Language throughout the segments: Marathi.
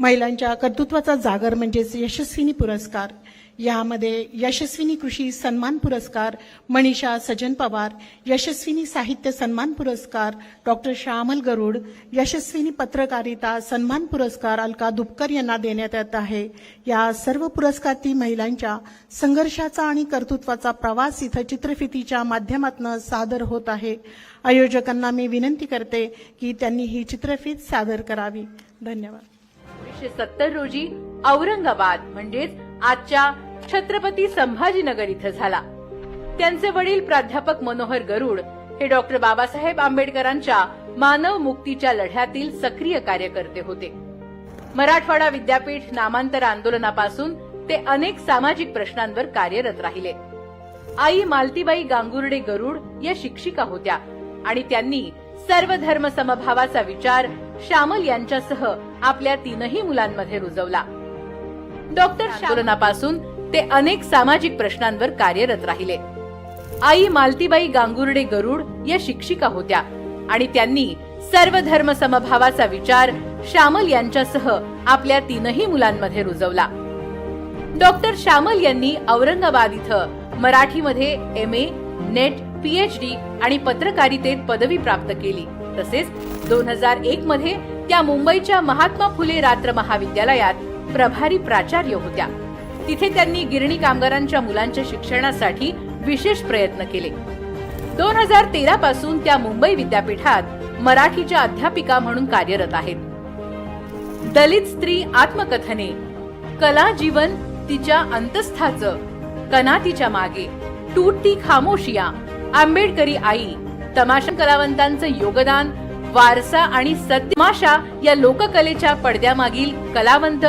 महिलांच्या कर्तृत्वाचा जागर म्हणजेच यशस्विनी पुरस्कार. यामध्ये यशस्विनी कृषी सन्मान पुरस्कार मनीषा सजन पवार यशस्विनी साहित्य सन्मान पुरस्कार डॉक्टर श्यामल गरुड यशस्विनी पत्रकारिता सन्मान पुरस्कार अलका दुपकर यांना देण्यात येत आहे. या सर्व पुरस्कार ती महिलांच्या संघर्षाचा आणि कर्तृत्वाचा प्रवास इथं चित्रफितीच्या माध्यमातून सादर होत आहे. आयोजकांना मी विनंती करते की त्यांनी ही चित्रफित सादर करावी. धन्यवाद. एकोणीसशे सत्तर रोजी औरंगाबाद म्हणजेच आजच्या छत्रपती संभाजीनगर इथं झाला. त्यांचे वडील प्राध्यापक मनोहर गरुड हे डॉक्टर बाबासाहेब आंबेडकरांच्या मानव मुक्तीच्या लढ्यातील सक्रिय कार्यकर्ते होते. मराठवाडा विद्यापीठ नामांतर आंदोलनापासून ते अनेक सामाजिक प्रश्नांवर कार्यरत राहिले. आई मालतीबाई गांगुर्डे गरुड या शिक्षिका होत्या आणि त्यांनी सर्व धर्म समभावाचा विचार श्यामल यांच्यासह आपल्या तीनही मुलांमध्ये रुजवला. डॉक्टर आंदोलनापासून ते अनेक सामाजिक प्रश्नांवर कार्यरत राहिले. आई मालतीबाई गांगुर्डे गरुड या शिक्षिका होत्या आणि त्यांनी सर्व धर्म समभावाचा विचार श्यामल यांच्यासह आपल्या तीनही मुलांमध्ये रुजवला. डॉक्टर श्यामल यांनी औरंगाबाद इथं मराठीमध्ये एम ए नेट पीएचडी आणि पत्रकारितेत पदवी प्राप्त केली. तसेच दोन हजार एक मध्ये त्या मुंबईच्या महात्मा फुले रात्र महाविद्यालयात प्रभारी प्राचार्य होत्या. तिथे त्यांनी गिरणी कामगारांच्या मुलांच्या शिक्षणासाठी विशेष प्रयत्न केले. दोन हजार तेरा पासून त्या मुंबई विद्यापीठात मराठीच्या अध्यापिका म्हणून कार्यरत आहेत. दलित स्त्री आत्मकथने कला जीवन तिच्या अंतस्थाचं कनातीच्या मागे टूटती खामोशिया आंबेडकरी आई तमाशा कलावंतांचं योगदान वारसा आणि सत्यमाशा या लोककलेच्या पडद्यामागील कलावंत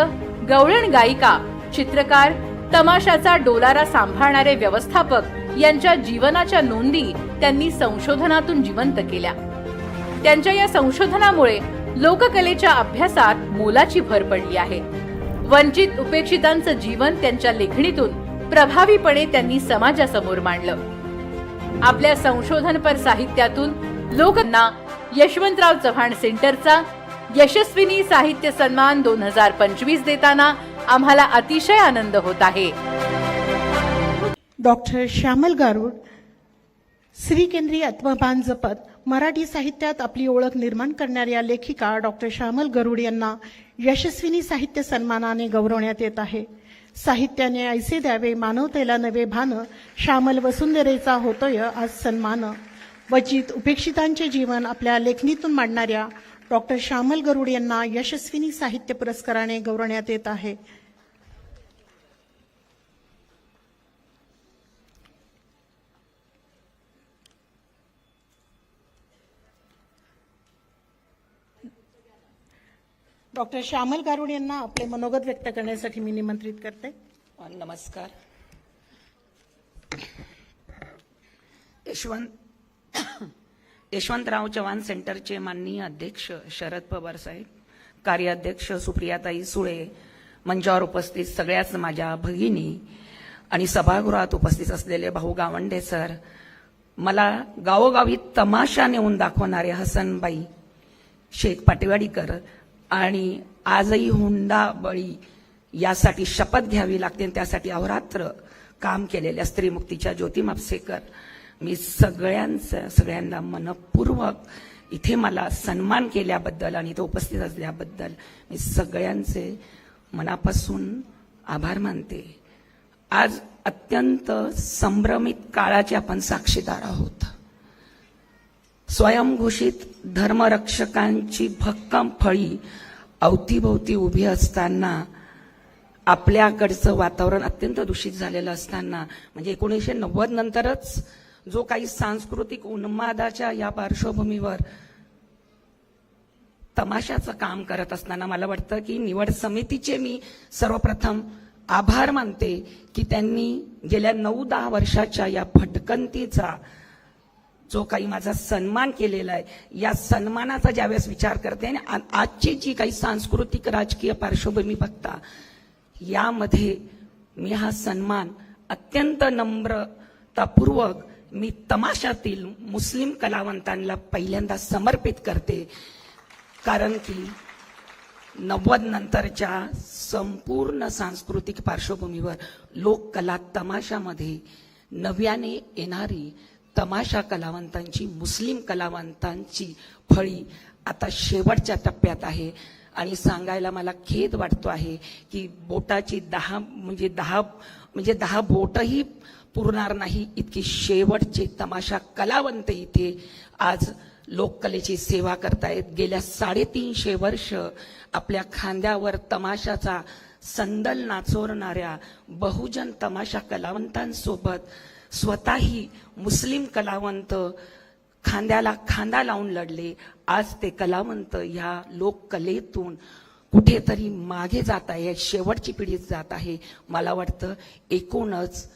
गवळण गायिका चित्रकार तमाशाचा डोलारा सांभाळणारे व्यवस्थापक यांच्या जीवनाच्या नोंदी त्यांनी संशोधनातून जिवंत केल्या. त्यांच्या या संशोधनामुळे लोककलेच्या अभ्यासात मोलाची भर पडली आहे. वंचित उपेक्षितांचं जीवन त्यांच्या लेखणीतून प्रभावीपणे त्यांनी समाजासमोर मांडलं. आपल्या संशोधनपर साहित्यातून लोकांना यशवंतराव चव्हाण सेंटरचा यशस्विनी साहित्य सन्मान दोन हजार पंचवीस देताना आम्हाला अतिशय आनंद होत आहे. डॉक्टर श्यामल गारुड श्रीकेंद्री आत्मभान जपत मराठी साहित्यात आपली ओळख निर्माण करणाऱ्या लेखिका डॉक्टर श्यामल गरुड यांना यशस्विनी साहित्य सन्मानाने गौरवण्यात येत आहे. साहित्याने ऐसे द्यावे मानवतेला नवे भान श्यामल वसुंधरेचा होतोय आज सन्मान. वचित उपेक्षितांचे जीवन आपल्या लेखणीतून मांडणाऱ्या डॉक्टर श्यामल गरुड यांना यशस्विनी साहित्य पुरस्काराने गौरवण्यात येत आहे. डॉक्टर श्यामल गारुड यांना आपले मनोगत व्यक्त करण्यासाठी मी निमंत्रित करते. नमस्कार. यशवंत यशवंतराव चव्हाण सेंटरचे माननीय अध्यक्ष शरद पवार साहेब कार्याध्यक्ष सुप्रियाताई सुळे मंचावर उपस्थित सगळ्याच माझ्या भगिनी आणि सभागृहात उपस्थित असलेले भाऊ गावंडे सर मला गावोगावी तमाशा नेऊन दाखवणारे हसनबाई शेख पाटेवाडीकर आणि आजही हुंडा बळी यासाठी शपथ घ्यावी लागते आणि त्यासाठी अहोरात्र काम केलेल्या स्त्रीमुक्तीच्या ज्योती मापसेकर. मी सगळ्यांचं सगळ्यांना मनपूर्वक इथे मला सन्मान केल्याबद्दल आणि इथे उपस्थित असल्याबद्दल मी सगळ्यांचे मनापासून आभार मानते. आज अत्यंत संभ्रमित काळाचे आपण साक्षीदार आहोत. स्वयंघोषित धर्मरक्षकांची भक्कम फळी अवतीभोवती उभी असताना आपल्याकडचं वातावरण अत्यंत दूषित झालेलं असताना म्हणजे एकोणीसशे नव्वद नंतरच जो काही सांस्कृतिक उन्मादाच्या या पार्श्वभूमीवर तमाशाचं काम करत असताना मला वाटतं की निवड समितीचे मी सर्वप्रथम आभार मानते की त्यांनी गेल्या नऊ दहा वर्षाच्या या भटकंतीचा जो काही माझा सन्मान केलेला आहे या सन्मानाचा ज्यावेळेस विचार करते आणि आजची जी काही सांस्कृतिक राजकीय पार्श्वभूमी बघता यामध्ये मी हा सन्मान अत्यंत नम्रतापूर्वक मी तमाशातील मुस्लिम कलावंतांना पहिल्यांदा समर्पित करते. कारण की नव्वद नंतरच्या संपूर्ण सांस्कृतिक पार्श्वभूमीवर लोककला तमाशामध्ये नव्याने येणारी तमाशा कलावंतांची मुस्लिम कलावंतांची फळी आता शेवटच्या टप्प्यात आहे. आणि सांगायला मला खेद वाटतो आहे की बोटाची दहा म्हणजे दहा म्हणजे दहा बोटही पुरणार नाही इतकी शेवटचे तमाशा कलावंत इथे आज लोककलेची सेवा करतायत. गेल्या साडेतीनशे वर्ष आपल्या खांद्यावर तमाशाचा संदल नाचवणाऱ्या बहुजन तमाशा कलावंतांसोबत स्वतःही मुस्लिम कलावंत खांद्याला खांदा लावून लढले. आज ते कलावंत ह्या लोककलेतून कुठेतरी मागे जात आहे. शेवटची पिढी जात आहे. मला वाटतं एकूणच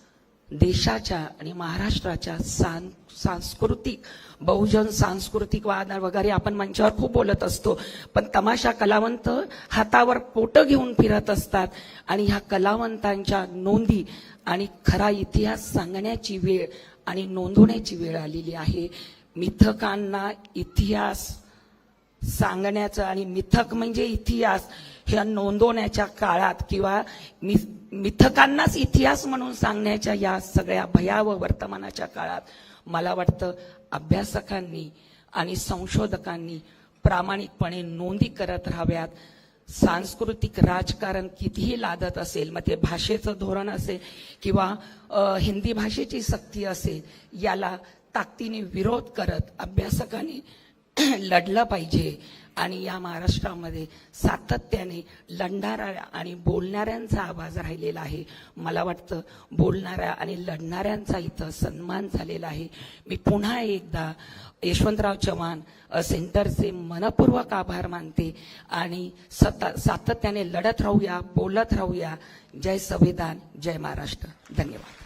देशाच्या आणि महाराष्ट्राच्या सांग सांस्कृतिक बहुजन सांस्कृतिक वाद वगैरे आपण मंचावर खूप बोलत असतो. पण तमाशा कलावंत हातावर पोटं घेऊन फिरत असतात आणि ह्या कलावंतांच्या नोंदी आणि खरा इतिहास सांगण्याची वेळ आणि नोंदवण्याची वेळ आलेली आहे. मिथकांना इतिहास सांगण्याचं आणि मिथक म्हणजे इतिहास ह्या नोंदवण्याच्या काळात किंवा मि मिथकांनाच इतिहास म्हणून सांगण्याच्या या सगळ्या भयावह वर्तमानाच्या काळात मला वाटतं अभ्यासकांनी आणि संशोधकांनी प्रामाणिकपणे नोंदी करत राहाव्यात. सांस्कृतिक राजकारण कितीही लादत असेल मग ते भाषेचं धोरण असेल किंवा हिंदी भाषेची सक्ती असेल याला ताकदीने विरोध करत अभ्यासकांनी लढलं पाहिजे आणि या महाराष्ट्रामध्ये सातत्याने लढणाऱ्या आणि बोलणाऱ्यांचा आवाज राहिलेला आहे. मला वाटतं बोलणाऱ्या आणि लढणाऱ्यांचा इथं सन्मान झालेला आहे. मी पुन्हा एकदा यशवंतराव चव्हाण सेंटरचे मनपूर्वक आभार मानते आणि सता सातत्याने लढत राहूया बोलत राहूया. जय संविधान जय महाराष्ट्र. धन्यवाद.